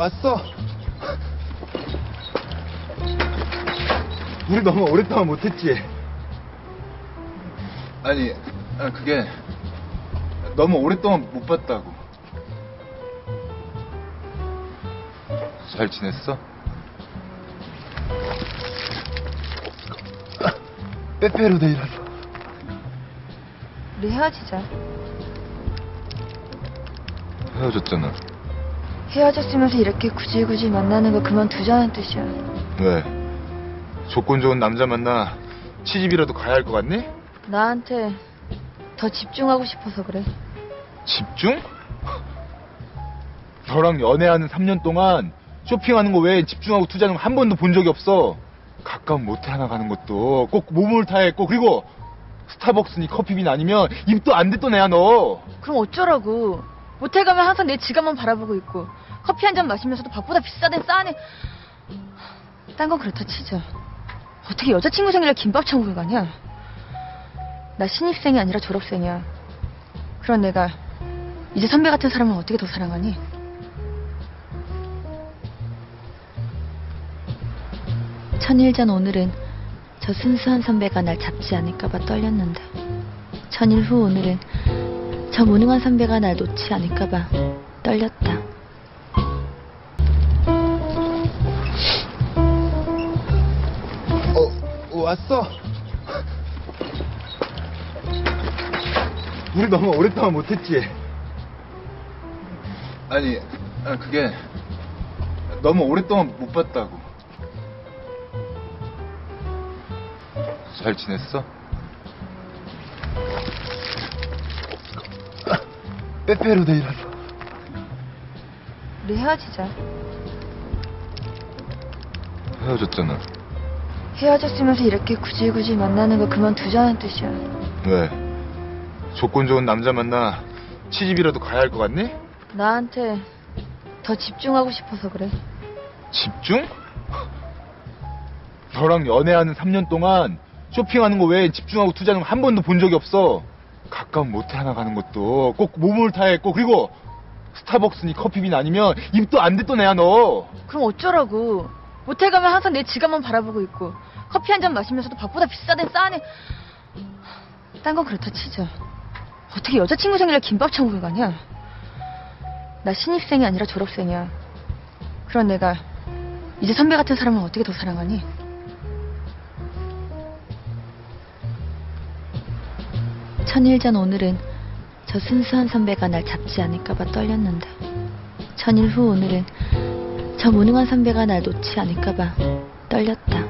왔어. 우리 너무 오랫동안 못했지. 아니, 아, 그게 너무 오랫동안 못 봤다고. 잘 지냈어? 빼빼로 데이라서. 우리 헤어지자. 헤어졌잖아. 헤어졌으면서 이렇게 굳이 굳이 만나는 거 그만두자는 뜻이야. 왜? 조건 좋은 남자 만나 치집이라도 가야 할 것 같니? 나한테 더 집중하고 싶어서 그래. 집중? 너랑 연애하는 3년 동안 쇼핑하는 거 외에 집중하고 투자하는 거 한 번도 본 적이 없어. 가까운 모텔 하나 가는 것도 꼭 몸을 타야 했고 그리고 스타벅스니 커피빈 아니면 입도 안 듣던 애야 너. 그럼 어쩌라고. 모텔 가면 항상 내 지갑만 바라보고 있고 커피 한 잔 마시면서도 밥보다 비싸den 싸네. 딴 건 그렇다 치자. 어떻게 여자친구 생일에 김밥 천국에 가냐? 나 신입생이 아니라 졸업생이야. 그런 내가 이제 선배 같은 사람을 어떻게 더 사랑하니? 천일 전 오늘은 저 순수한 선배가 날 잡지 않을까봐 떨렸는데 천일 후 오늘은 저 무능한 선배가 날 놓지 않을까봐 떨렸다. 왔어. 우리 너무 오랫동안 못했지. 아니, 아, 그게 너무 오랫동안 못 봤다고. 잘 지냈어? 빼빼로 데이라서. 우리 헤어지자. 헤어졌잖아. 헤어졌으면서 이렇게 굳이 굳이 만나는 거 그만두자는 뜻이야. 왜? 조건 좋은 남자 만나 치집이라도 가야 할 것 같니? 나한테 더 집중하고 싶어서 그래. 집중? 너랑 연애하는 3년 동안 쇼핑하는 거 외에 집중하고 투자하는 거 한 번도 본 적이 없어. 가까운 모텔 하나 가는 것도 꼭 몸을 타야 했고 그리고 스타벅스니 커피빈 아니면 입도 안 듣던 애야 너. 그럼 어쩌라고. 모텔 가면 항상 내 지갑만 바라보고 있고 커피 한 잔 마시면서도 밥보다 비싸den 싸네. 딴 건 그렇다 치자. 어떻게 여자친구 생일에 김밥 천국에 가냐? 나 신입생이 아니라 졸업생이야. 그런 내가 이제 선배 같은 사람을 어떻게 더 사랑하니? 천일 전 오늘은 저 순수한 선배가 날 잡지 않을까봐 떨렸는데 천일 후 오늘은 저 무능한 선배가 날 놓지 않을까봐 떨렸다.